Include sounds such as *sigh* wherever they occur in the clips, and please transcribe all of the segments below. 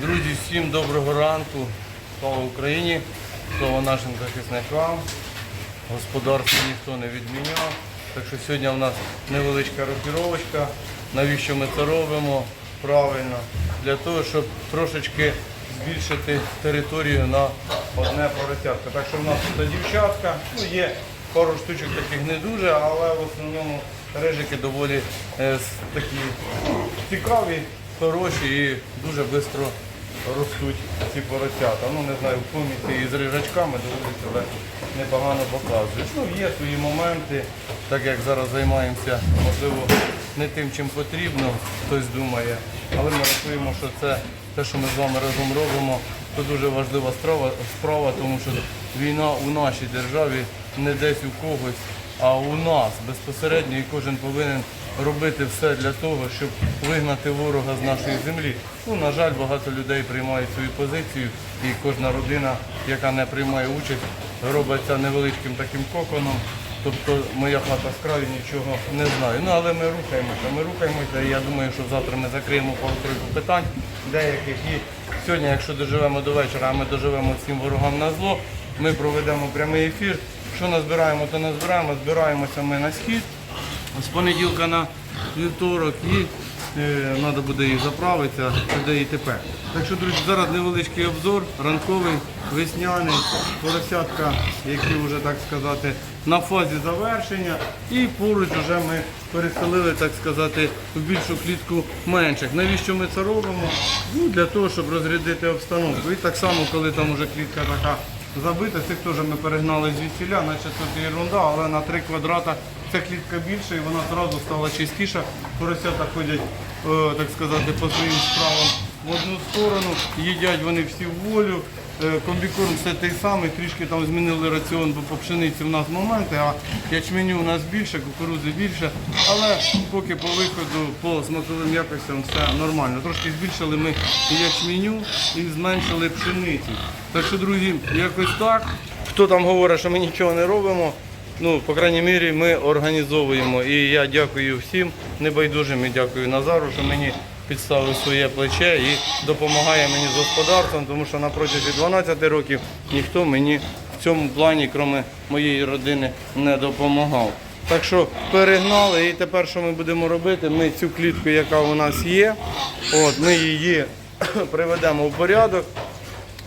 Друзі, всім доброго ранку. Слава Україні, слава нашим захисникам. Господарство ніхто не відміняв. Так що сьогодні у нас невеличка рокіровочка. Навіщо ми це робимо? Правильно. Для того, щоб трошечки збільшити територію на одне поросятко. Так що в нас тут дівчатка. Ну, є пару штучок таких не дуже, але в основному рижики доволі е, такі цікаві, хороші і дуже швидко ростуть ці поросята. Ну не знаю, в коміці із рижачками доволі себе непогано показують. Ну, є свої моменти, так як зараз займаємося, можливо, не тим, чим потрібно, хтось думає. Але ми рахуємо, що це те, що ми з вами разом робимо, це дуже важлива справа, тому що війна у нашій державі не десь у когось, а у нас безпосередньо і кожен повинен робити все для того, щоб вигнати ворога з нашої землі. Ну, на жаль, багато людей приймають свою позицію, і кожна родина, яка не приймає участь, робиться невеличким таким коконом. Тобто моя хата з краю нічого не знаю. Ну але ми рухаємося, ми рухаємося, я думаю, що завтра ми закриємо пару-тройку питань деяких. І сьогодні, якщо доживемо до вечора, а ми доживемо всім ворогам на зло, ми проведемо прямий ефір. Що назбираємо, то назбираємо. Збираємося ми на схід з понеділка на вівторок і треба буде їх заправитися туди і тепер. Так що, друзі, зараз невеличкий обзор, ранковий, весняний, поросятка, які вже так сказати на фазі завершення. І поруч вже ми переселили, так сказати, в більшу клітку менших. Навіщо ми це робимо? Ну, для того, щоб розрядити обстановку. І так само, коли там вже клітка така забита, цих теж ми перегнали звідсіля, наче тут ерунда, але на 3 квадрата ця клітка більша і вона одразу стала чистіша. Поросята ходять, е, так сказати, по своїм справам в одну сторону, їдять вони всі в волю. Е, Комбікорм все той самий, трішки там змінили раціон, бо по пшениці в нас моменти, а ячменю у нас більше, кукурудзи більше. Але поки по виходу, по смаковим якостям все нормально. Трошки збільшили ми ячменю і зменшили пшеницю. Так що, друзі, якось так. Хто там говорить, що ми нічого не робимо, ну, по крайній мірі, ми організовуємо. І я дякую всім небайдужим і дякую Назару, що мені підставив своє плече і допомагає мені з господарством, тому що на протязі 12 років ніхто мені в цьому плані, крім моєї родини, не допомагав. Так що перегнали і тепер що ми будемо робити? Ми цю клітку, яка у нас є, от, ми її *coughs* приведемо в порядок.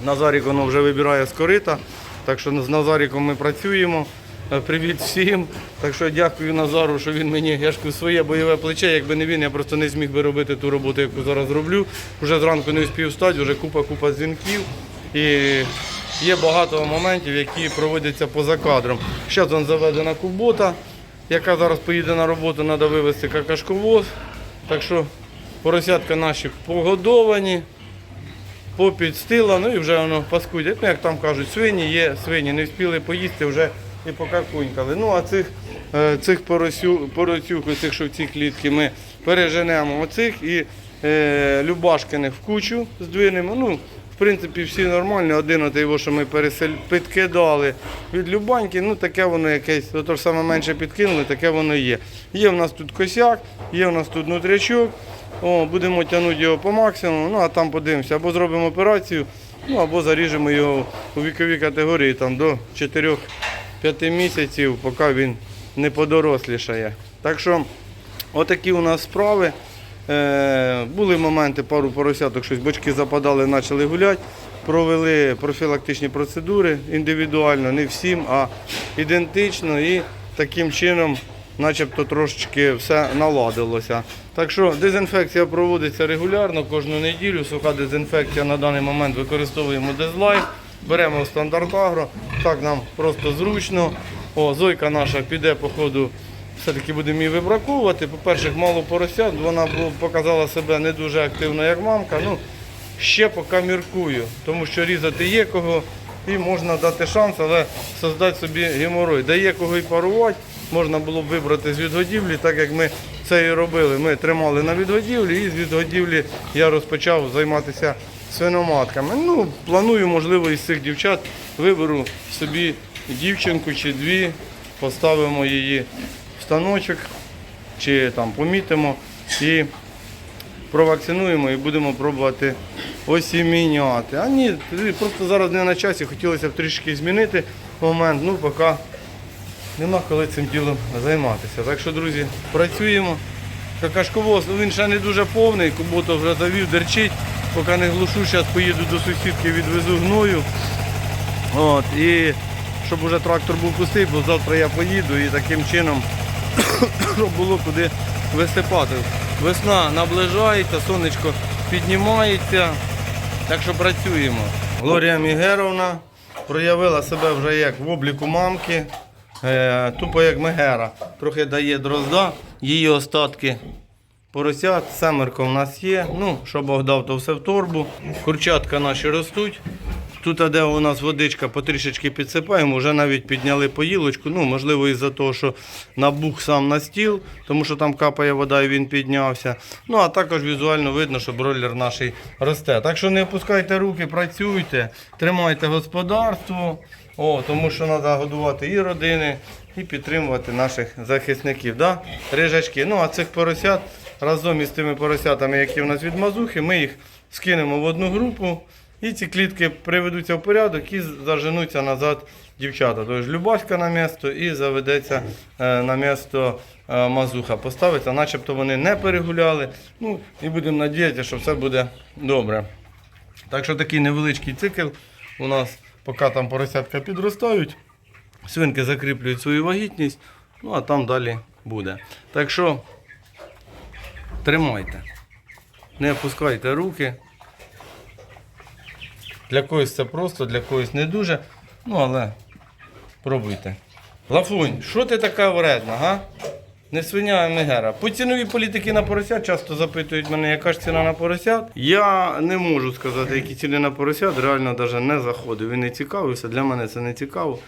Назарік воно вже вибирає з корита. Так що з Назаріком ми працюємо. Е, Привіт всім. Так що дякую Назару, що він мені я ж своє бойове плече. Якби не він, я просто не зміг би робити ту роботу, яку зараз роблю. Вже зранку не успів встати, вже купа-купа дзвінків. І є багато моментів, які проводяться поза кадром. Зараз він заведена кубота, яка зараз поїде на роботу, треба вивезти какашковоз. Так що поросятка наші погодовані попідстила, ну і вже воно паскудять. Ну, як там кажуть, свині є, свині не встигли поїсти, вже і покакунькали. Ну, а цих, е, цих поросю, поросюк, цих, що в цій клітці, ми переженемо оцих і е, Любашкиних в кучу здвинемо. Ну, в принципі, всі нормальні. Один от його, що ми пересель... підкидали від Любаньки, ну таке воно якесь, то ж саме менше підкинули, таке воно є. Є в нас тут косяк, є в нас тут нутрячок. О, будемо тягнути його по максимуму, ну а там подивимося, або зробимо операцію, ну або заріжемо його у віковій категорії там, до 4-5 місяців, поки він не подорослішає. Так що отакі у нас справи. Е, були моменти, пару поросяток, щось бочки западали, почали гуляти. Провели профілактичні процедури індивідуально, не всім, а ідентично і таким чином начебто трошечки все наладилося. Так що дезінфекція проводиться регулярно, кожну неділю. Суха дезінфекція на даний момент використовуємо дезлайф, беремо стандарт агро, так нам просто зручно. О, Зойка наша піде по ходу, все-таки будемо її вибраковувати. По-перше, мало поросят, вона показала себе не дуже активно, як мамка. Ну, ще поки міркую, тому що різати є кого і можна дати шанс, але создати собі геморой. Дає кого і парувати, можна було б вибрати з відгодівлі, так як ми це і робили. Ми тримали на відгодівлі і з відгодівлі я розпочав займатися свиноматками. Ну, планую, можливо, із цих дівчат виберу собі дівчинку чи дві, поставимо її в станочок чи там помітимо і провакцинуємо і будемо пробувати осіміняти. А ні, просто зараз не на часі, хотілося б трішки змінити момент, ну поки нема коли цим ділом займатися. Так що, друзі, працюємо. Какашковоз, ну він ще не дуже повний, кубота вже завів, дерчить. Поки не глушу, зараз поїду до сусідки, відвезу гною. От, і щоб уже трактор був пустий, бо завтра я поїду і таким чином, *coughs* щоб було куди висипати. Весна наближається, сонечко піднімається, так що працюємо. Глорія Мігеровна проявила себе вже як в обліку мамки, е, тупо як Мегера. Трохи дає дрозда, її остатки поросят, семерко в нас є. Ну, що Бог дав, то все в торбу. Курчатка наші ростуть. Тут, де у нас водичка, потрішечки підсипаємо, вже навіть підняли поїлочку. Ну, можливо, із-за того, що набух сам на стіл, тому що там капає вода і він піднявся. Ну, а також візуально видно, що бройлер наш росте. Так що не опускайте руки, працюйте, тримайте господарство, о, тому що треба годувати і родини, і підтримувати наших захисників. Да? Рижачки. Ну, а цих поросят разом із тими поросятами, які в нас від мазухи, ми їх скинемо в одну групу. І ці клітки приведуться в порядок і заженуться назад дівчата. Тож Любаська на місто і заведеться е, на місто е, мазуха. Поставиться, начебто вони не перегуляли. Ну і будемо надіятися, що все буде добре. Так що такий невеличкий цикл у нас, поки там поросятка підростають, свинки закріплюють свою вагітність, ну а там далі буде. Так що тримайте, не опускайте руки. Для когось це просто, для когось не дуже. Ну, але пробуйте. Лафунь, що ти така вредна, га? Не свиня, а мегера. По ціновій політики на поросят часто запитують мене, яка ж ціна на поросят. Я не можу сказати, які ціни на поросят, реально навіть не заходив і не цікавився. Для мене це не цікаво.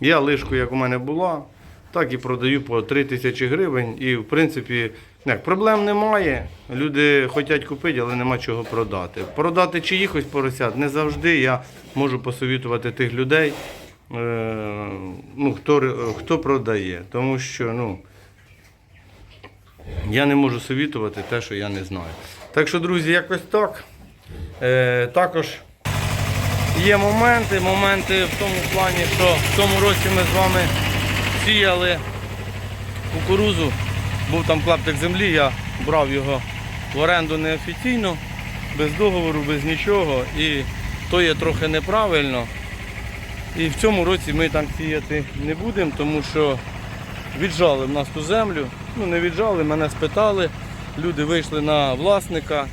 Я лишку, як у мене була, так і продаю по 3 тисячі гривень. І в принципі, як, проблем немає. Люди хочуть купити, але нема чого продати. Продати чиїхось поросят не завжди я можу посовітувати тих людей, е, ну, хто, хто продає. Тому що, ну. Я не можу совітувати те, що я не знаю. Так що, друзі, якось так. Е, також є моменти, моменти в тому плані, що в тому році ми з вами сіяли кукурузу. Був там клаптик землі, я брав його в оренду неофіційно, без договору, без нічого. І то є трохи неправильно. І в цьому році ми там сіяти не будемо, тому що віджали в нас ту землю. Ну не віджали, мене спитали. Люди вийшли на власника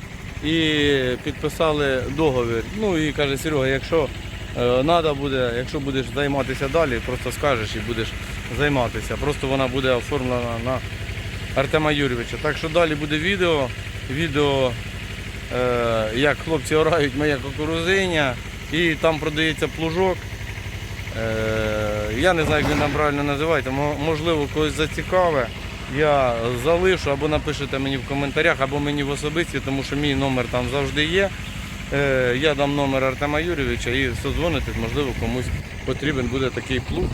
і підписали договір. Ну і каже, Серега, якщо треба буде, якщо будеш займатися далі, просто скажеш і будеш займатися. Просто вона буде оформлена на Артема Юрійовича. Так що далі буде відео. Відео, е, як хлопці орають моє кукурузиня, і там продається плужок. Е, Я не знаю, як він там правильно називається. Можливо, когось зацікаве. Я залишу або напишете мені в коментарях, або мені в особисті, тому що мій номер там завжди є. Е, Я дам номер Артема Юрійовича і созвонитись, можливо, комусь потрібен буде такий плуг.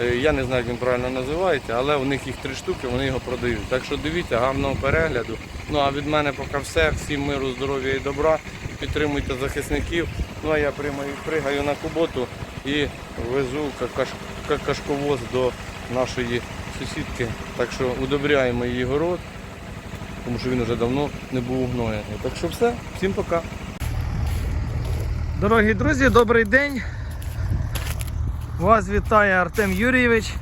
Е, Я не знаю, як він правильно називається, але у них їх три штуки, вони його продають. Так що дивіться, гарного перегляду. Ну а від мене поки все. Всім миру, здоров'я і добра. Підтримуйте захисників. Ну а я приймаю, пригаю на куботу і везу какаш, какашковоз до нашої сусідки. Так що удобряємо її город, тому що він вже давно не був угноєний. Так що все, всім пока. Дорогі друзі, добрий день. Вас вітає Артем Юрійович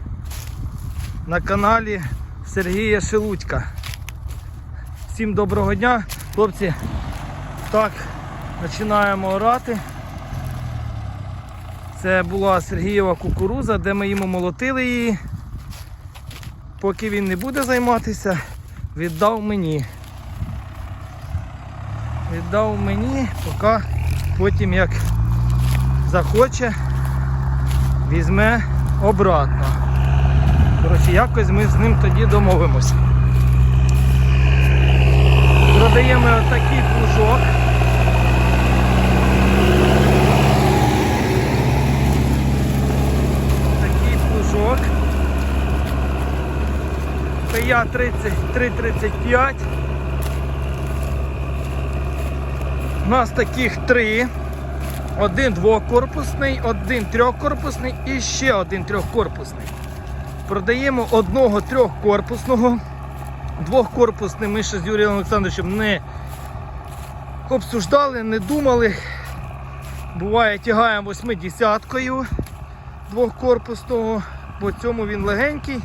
на каналі Сергія Шелудька. Всім доброго дня, хлопці. Так, починаємо орати. Це була Сергієва кукуруза, де ми йому молотили її. Поки він не буде займатися, віддав мені. Віддав мені, поки потім як захоче, візьме обратно. Коротше, якось ми з ним тоді домовимося. Продаємо отакий плужок. Такий плужок. ПЯ 3335. нас таких три. Один двокорпусний, один трьохкорпусний і ще один трьохкорпусний. Продаємо одного трьохкорпусного. Двохкорпусний ми ще з Юрієм Олександровичем не обсуждали, не думали. Буває, тягаємо восьмидесяткою двохкорпусного, по цьому він легенький.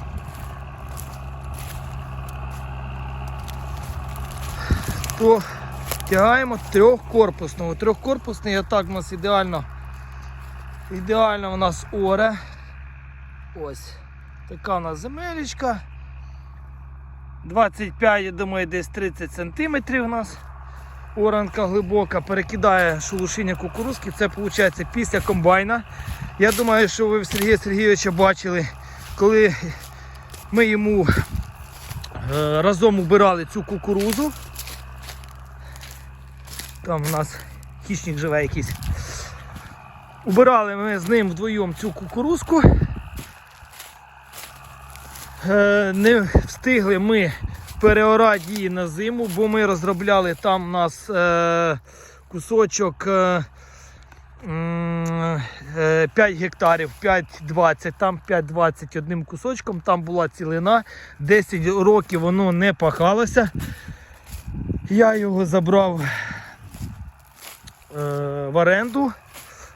То тягаємо трьохкорпусного. Трьохкорпусний, отак у нас ідеально. Ідеально у нас оре. Ось. Така у нас земелечка. 25, я думаю, десь 30 сантиметрів у нас. Оранка глибока, перекидає шелушиння кукурузки. Це виходить після комбайна. Я думаю, що ви Сергія Сергійовича бачили, коли ми йому е, разом убирали цю кукурузу. Там у нас хищник живе якийсь. Убирали ми з ним вдвоєм цю кукурузку. Е, Не встигли ми переорати її на зиму, бо ми розробляли там у нас е, кусочок е, м, е, 5 гектарів, 5,20, там 5,20 одним кусочком, там була цілина, 10 років воно не пахалося. Я його забрав в оренду.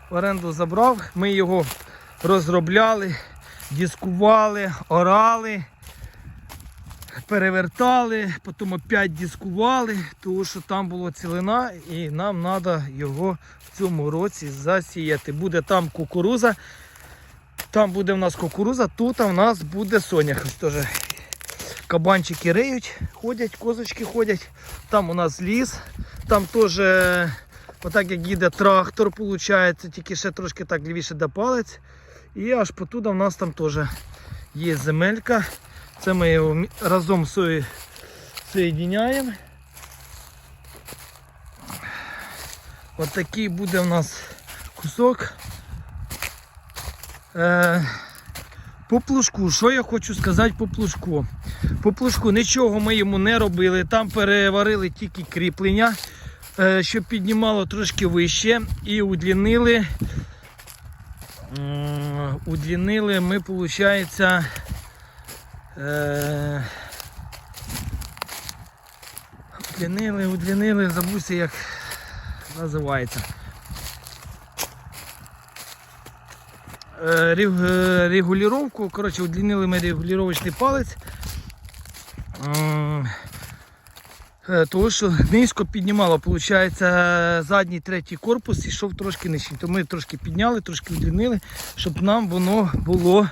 В оренду забрав, ми його розробляли, дискували, орали, перевертали, потім опять дискували, тому що там була цілина і нам треба його в цьому році засіяти. Буде там кукуруза, там буде в нас кукуруза, тут в нас буде сонях. Теж кабанчики риють, ходять, козочки ходять. Там у нас ліс, там теж, е, отак як їде трактор, виходить, тільки ще трошки так лівіше до палець. І аж потуда в нас там теж є земелька. Це ми його разом соєдиняємо. Ось такий буде в нас кусок. Е, по плужку, що я хочу сказати по плужку? По плужку нічого ми йому не робили. Там переварили тільки кріплення, щоб піднімало трошки вище і удлінили. Удлінили ми, виходить, е, удлінили, удлінили, забувся як називається. Е, е, регулювання, коротше, удлінили ми регулювачний палець. Е, Тому що низько піднімало, виходить, задній третій корпус йшов трошки нижче. То ми трошки підняли, трошки удлінили, щоб нам воно було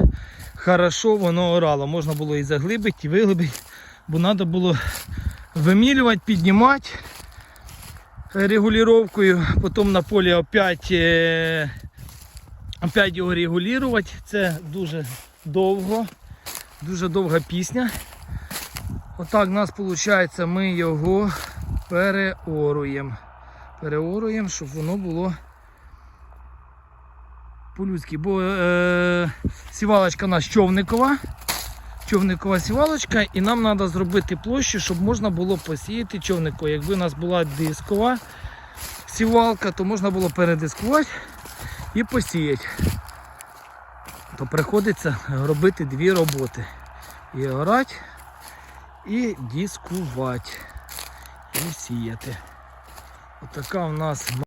хорошо, воно орало. Можна було і заглибити, і виглибити, бо треба було вимілювати, піднімати регулюванням, потім на полі опять, е, опять його регулювати. Це дуже довго, дуже довга пісня. Отак у нас виходить, ми його переоруємо. Переоруємо, щоб воно було по-людськи. Бо е, сівалочка у нас човникова. Човникова сівалочка, і нам треба зробити площу, щоб можна було посіяти човнику. Якби у нас була дискова сівалка, то можна було передискувати і посіяти. То приходиться робити дві роботи. І орати, і дискувати, і сіяти. Отака у нас